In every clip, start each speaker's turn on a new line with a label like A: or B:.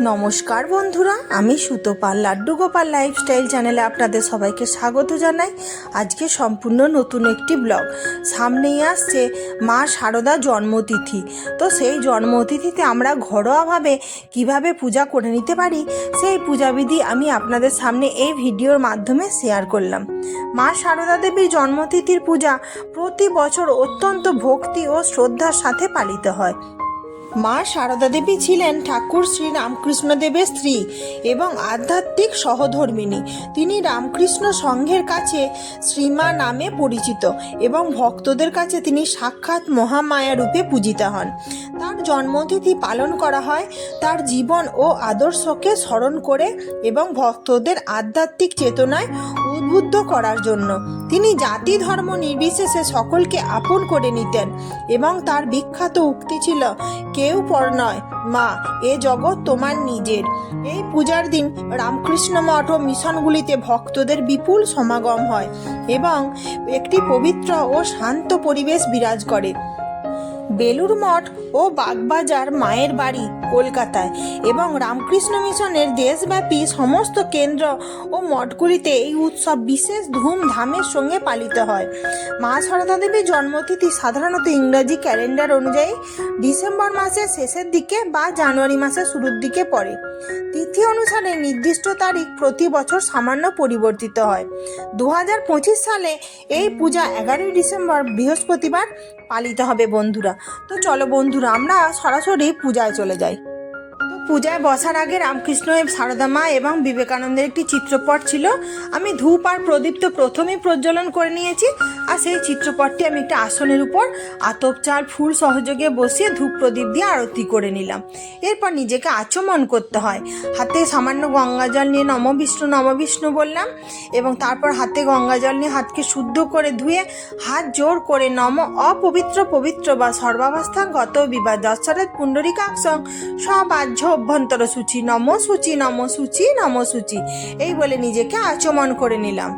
A: নমস্কার বন্ধুরা, আমি সুতোপাল লাড্ডু গোপাল লাইফস্টাইল চ্যানেলে আপনাদের সবাইকে স্বাগত জানাই। আজকে সম্পূর্ণ নতুন একটি ব্লগ সামনেই আসছে মা শারদা জন্মতিথি। তো সেই জন্মতিথিতে আমরা ঘরোয়াভাবে কীভাবে পূজা করে নিতে পারি, সেই পূজাবিধি আমি আপনাদের সামনে এই ভিডিওর মাধ্যমে শেয়ার করলাম। মা শারদা দেবীর জন্মতিথির পূজা প্রতি বছর অত্যন্ত ভক্তি ও শ্রদ্ধার সাথে পালিত হয়। মা সারদা দেবী ছিলেন ঠাকুর শ্রী রামকৃষ্ণ দেবের স্ত্রী এবং আধ্যাত্মিক সহধর্মিণী। তিনি রামকৃষ্ণ সংঘের কাছে শ্রীমা নামে পরিচিত এবং ভক্তদের কাছে তিনি সাক্ষাৎ মহামায়া রূপে পূজিত হন। তার জন্মতিথি পালন করা হয়, তার জীবন ও আদর্শকে স্মরণ করে এবং ভক্তদের আধ্যাত্মিক চেতনায় উদ্বুদ্ধ করার জন্য। তিনি জাতি ধর্ম নির্বিশেষে সকলকে আপন করে নিতেন এবং তার বিখ্যাত উক্তি ছিল কেউ পর নয়। মা, এ জগৎ তোমার নিজের। এই পূজার দিন রামকৃষ্ণ মঠ ও মিশনগুলিতে ভক্তদের বিপুল সমাগম হয় এবং একটি পবিত্র ও শান্ত পরিবেশ বিরাজ করে। বেলুর মঠ ও বাগবাজার মায়ের বাড়ি কলকাতায় এবং রামকৃষ্ণ মিশনের দেশব্যাপী সমস্ত কেন্দ্র ও মঠগুলিতে এই উৎসব বিশেষ ধুমধামের সঙ্গে পালিত হয়। মা সারদা দেবীর জন্মতিথি সাধারণত ইংরাজি ক্যালেন্ডার অনুযায়ী ডিসেম্বর মাসের শেষের দিকে বা জানুয়ারি মাসের শুরুর দিকে পড়ে। তিথি অনুসারে নির্দিষ্ট তারিখ প্রতি বছর সামান্য পরিবর্তিত হয়। দু হাজার পঁচিশ সালে এই পূজা এগারোই ডিসেম্বর বৃহস্পতিবার পালিত হবে বন্ধুরা। তো চলো বন্ধুরা, আমরা সরাসরি পূজায় চলে যাই। পূজায় বসার আগে রামকৃষ্ণ সারদা মা এবং বিবেকানন্দের একটি চিত্রপট ছিল। আমি ধূপ আর প্রদীপ তো প্রথমেই প্রজ্বলন করে নিয়েছি। আর সেই চিত্রপটটি আমি একটা আসনের উপর আতপ চাল ফুল সহযোগে বসিয়ে ধূপ প্রদীপ দিয়ে আরতি করে নিলাম। এরপর নিজেকে আচমন করতে হয়। হাতে সামান্য গঙ্গা জল নিয়ে নম বিষ্ণু নম বিষ্ণু বললাম এবং তারপর হাতে গঙ্গা জল নিয়ে হাতকে শুদ্ধ করে ধুয়ে হাত জোর করে নম অপবিত্র, পবিত্র বা সর্বাবস্থা গত বিবাদ, দশরথ পুণ্ডরিকাক্ষং সবাহ্য অভ্যন্তর সূচি নম সূচি নম সূচি নম সূচি। এই বলে নিজেকে আচমন করে নিলাম।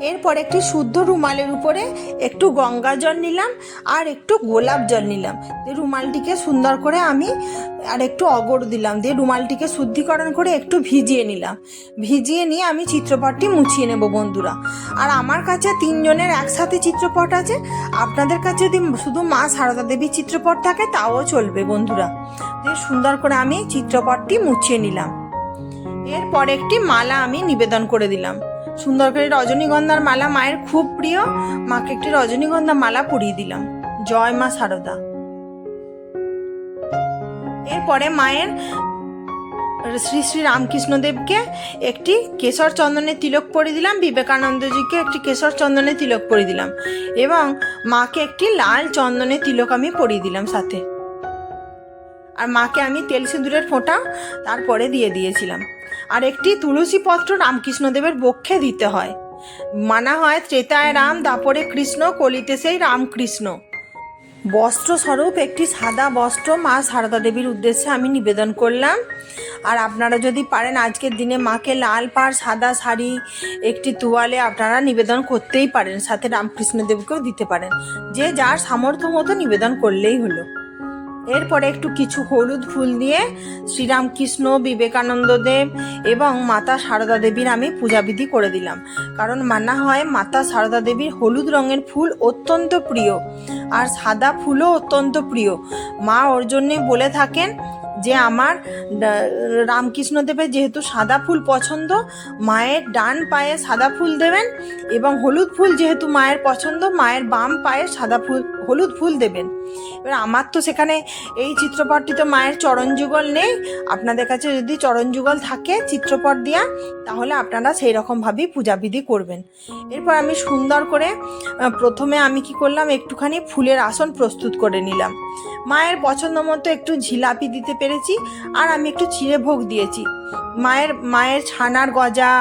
A: এরপর একটি শুদ্ধ রুমালের উপরে একটু গঙ্গা জল নিলাম আর একটু গোলাপ জল নিলাম। দিয়ে রুমালটিকে সুন্দর করে আমি আর একটু অগর দিলাম। দিয়ে রুমালটিকে শুদ্ধিকরণ করে একটু ভিজিয়ে নিলাম। ভিজিয়ে নিয়ে আমি চিত্রপটটি মুছিয়ে নেব বন্ধুরা। আর আমার কাছে তিনজনের একসাথে চিত্রপট আছে। আপনাদের কাছে যদি শুধু মা সারদা দেবীর চিত্রপট থাকে, তাও চলবে বন্ধুরা। দিয়ে সুন্দর করে আমি চিত্রপটটি মুছিয়ে নিলাম। এরপর একটি মালা আমি নিবেদন করে দিলাম। সুন্দর করে রজনীগন্ধার মালা মায়ের খুব প্রিয়। মাকে একটি রজনীগন্ধা মালা পরিয়ে দিলাম। জয় মা সারদা। এরপরে মায়ের শ্রী শ্রী রামকৃষ্ণদেবকে একটি কেশর চন্দনের তিলক পরিয়ে দিলাম। বিবেকানন্দজিকে একটি কেশর চন্দনের তিলক পরিয়ে দিলাম। এবং মাকে একটি লাল চন্দনের তিলক আমি পরিয়ে দিলাম সাথে। আর মাকে আমি তেল সিঁদুরের ফোঁটা তারপরে দিয়ে দিয়েছিলাম। আর একটি তুলসী পত্র রামকৃষ্ণদেবের বক্ষে দিতে হয়। মানা হয় ত্রেতায় রাম, দাপরে কৃষ্ণ, কলিতে সেই রামকৃষ্ণ। বস্ত্র স্বরূপ একটি সাদা বস্ত্র মা সারদা দেবীর উদ্দেশ্যে আমি নিবেদন করলাম। আর আপনারা যদি পারেন আজকের দিনে মাকে লাল পাড়, সাদা শাড়ি, একটি তোয়ালে আপনারা নিবেদন করতেই পারেন। সাথে রামকৃষ্ণদেবকেও দিতে পারেন। যে যার সামর্থ্য মতো নিবেদন করলেই হলো। এরপরে একটু কিছু হলুদ ফুল দিয়ে শ্রীরামকৃষ্ণ, বিবেকানন্দ দেব এবং মাতা সারদা দেবীর আমি পূজাবিধি করে দিলাম। কারণ মানা হয় মাতা সারদা দেবীর হলুদ রঙের ফুল অত্যন্ত প্রিয়। আর সাদা ফুলও অত্যন্ত প্রিয়। মা ওর জন্যে বলে থাকেন যে আমার রামকৃষ্ণ দেবের যেহেতু সাদা ফুল পছন্দ, মায়ের ডান পায়ে সাদা ফুল দেবেন এবং হলুদ ফুল যেহেতু মায়ের পছন্দ, মায়ের বাম পায়ে সাদা ফুল, হলুদ ফুল দেবেন। এবার আমার তো সেখানে এই চিত্রপটটি তো মায়ের চরণ যুগল নেই। আপনাদের কাছে যদি চরণ যুগল থাকে, চিত্রপট দেওয়া তাহলে আপনারা সেই রকমভাবেই পূজাবিধি করবেন। এরপর আমি সুন্দর করে প্রথমে আমি কি করলাম, একটুখানি ফুলের আসন প্রস্তুত করে নিলাম। মায়ের পছন্দ মতো একটু ঝিলাপি দিতে পেরেছি আর আমি একটু চিড়ে ভোগ দিয়েছি। মায়ের মায়ের ছানার গজা,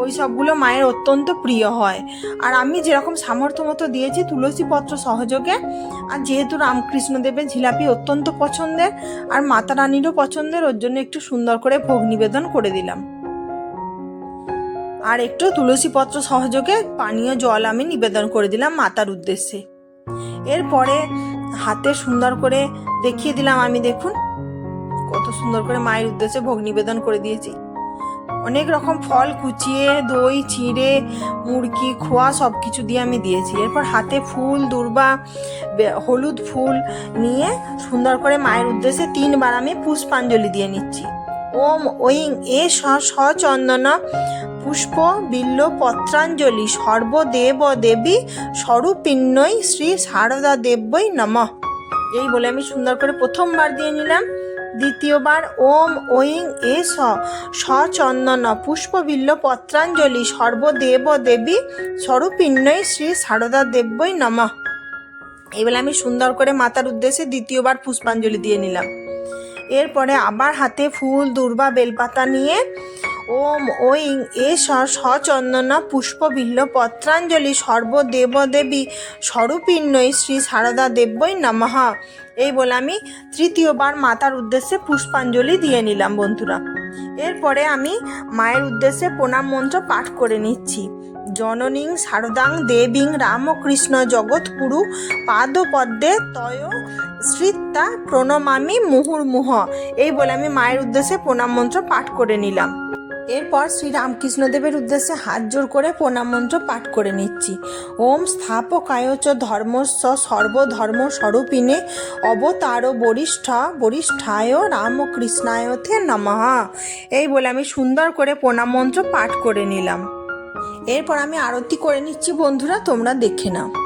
A: ওই সবগুলো মায়ের অত্যন্ত প্রিয় হয়। আর আমি যেরকম সামর্থ্য মতো দিয়েছি তুলসী পত্র সহযোগে, আর যেহেতু রামকৃষ্ণ দেবের জিলাপি অত্যন্ত পছন্দের, আর মাতা রানীরও পছন্দের, ওর জন্য একটু সুন্দর করে ভোগ নিবেদন করে দিলাম। আর একটু তুলসী পত্র সহযোগে পানীয় জল আমি নিবেদন করে দিলাম মাতার উদ্দেশ্যে। এরপরে হাতে সুন্দর করে দেখিয়ে দিলাম আমি, দেখুন। কত সুন্দর করে মায়ের উদ্দেশ্যে ভোগ নিবেদন করে দিয়েছি। অনেক রকম ফল কুচিয়ে, দই, চিড়ে, মুরগি, খোয়া সব কিছু দিয়ে আমি দিয়েছি। এরপর হাতে ফুল, দূর্বা হলুদ ফুল নিয়ে সুন্দর করে মায়ের উদ্দেশ্যে তিনবার আমি পুষ্পাঞ্জলি দিয়ে নিচ্ছি। ওম ঐং এ সচন্দন পুষ্প, বিল্ল, পত্রাঞ্জলি, সর্বদেব দেবী স্বরূপিণ্যই শ্রী সারদা দেব্যই নমঃ। এই বলে আমি সুন্দর করে প্রথমবার দিয়ে নিলাম। দ্বিতীয়বার ওম ঐং এ স সচন্দন পুষ্পবিল্ল পত্রাঞ্জলি সর্বদেব দেবী স্বরূপিণ্যই শ্রী সারদা দেব্যই নম। এবার আমি সুন্দর করে মাতার উদ্দেশ্যে দ্বিতীয়বার পুষ্পাঞ্জলি দিয়ে নিলাম। এরপরে আবার হাতে ফুল, দুর্বা, বেলপাতা নিয়ে ওম ঐং এ সচন্দন পুষ্পবিল্ল পত্রাঞ্জলি সর্বদেবদেবী স্বরূপিণ্যই শ্রী সারদা দেব্যই নমঃ। এই বলে আমি তৃতীয়বার মাতার উদ্দেশ্যে পুষ্পাঞ্জলি দিয়ে নিলাম বন্ধুরা। এরপরে আমি মায়ের উদ্দেশ্যে প্রণাম মন্ত্র পাঠ করে নিচ্ছি। জননীং শারদাং দেবীং রামকৃষ্ণ জগৎপুরু পাদপদ্মে তয় শ্রিতা প্রণমামি মুহুর্মুহ। এই বলে আমি মায়ের উদ্দেশ্যে প্রণাম মন্ত্র পাঠ করে নিলাম। এরপর শ্রী রামকৃষ্ণদেবের উদ্দেশ্যে হাত জোর করে প্রণাম মন্ত্র পাঠ করে নিচ্ছি। ওম স্থাপকায় চ ধর্মস্ব সর্বধর্ম স্বরূপিণে অবতার বরিষ্ঠ বরিষ্ঠায় রামকৃষ্ণায় থে নমঃ। এই বলে আমি সুন্দর করে প্রণাম মন্ত্র পাঠ করে নিলাম। এরপর আমি আরতি করে নিচ্ছি বন্ধুরা, তোমরা দেখে নাও।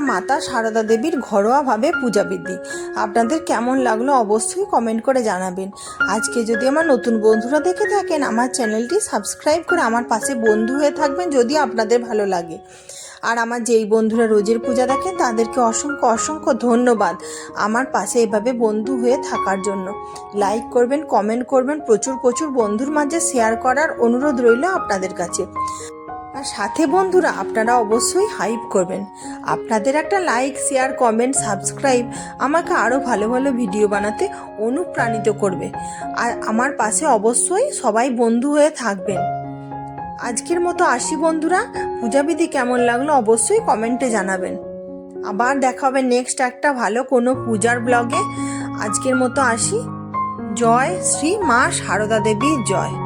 A: মাতা সারদা দেবীর ঘরোয়াভাবে পূজাবিধি। আপনাদের কেমন লাগল অবশ্যই কমেন্ট করে জানাবেন। আজকে যদি আমার নতুন বন্ধুরা দেখে থাকেন, আমার চ্যানেলটি সাবস্ক্রাইব করে আমার পাশে বন্ধু হয়ে থাকবেন যদি আপনাদের ভালো লাগে। আর আমার যেই বন্ধুরা রোজের পূজা দেখেন, তাদেরকে অসংখ্য অসংখ্য ধন্যবাদ আমার পাশে এভাবে বন্ধু হয়ে থাকার জন্য। লাইক করবেন কমেন্ট করবেন, প্রচুর প্রচুর বন্ধুর মাঝে শেয়ার করার অনুরোধ রইল আপনাদের কাছে। আর সাথে বন্ধুরা, আপনারা অবশ্যই হাইপ করবেন। আপনাদের একটা লাইক শেয়ার কমেন্ট সাবস্ক্রাইব আমাকে আরও ভালো ভালো ভিডিও বানাতে অনুপ্রাণিত করবে। আর আমার পাশে অবশ্যই সবাই বন্ধু হয়ে থাকবেন। আজকের মতো আসি বন্ধুরা। পূজাবিধি কেমন লাগল অবশ্যই কমেন্টে জানাবেন। আবার দেখা হবে নেক্সট একটা ভালো কোনো পূজার ব্লগে আজকের মতো আসি। জয় শ্রী মা সারদা দেবী জয়।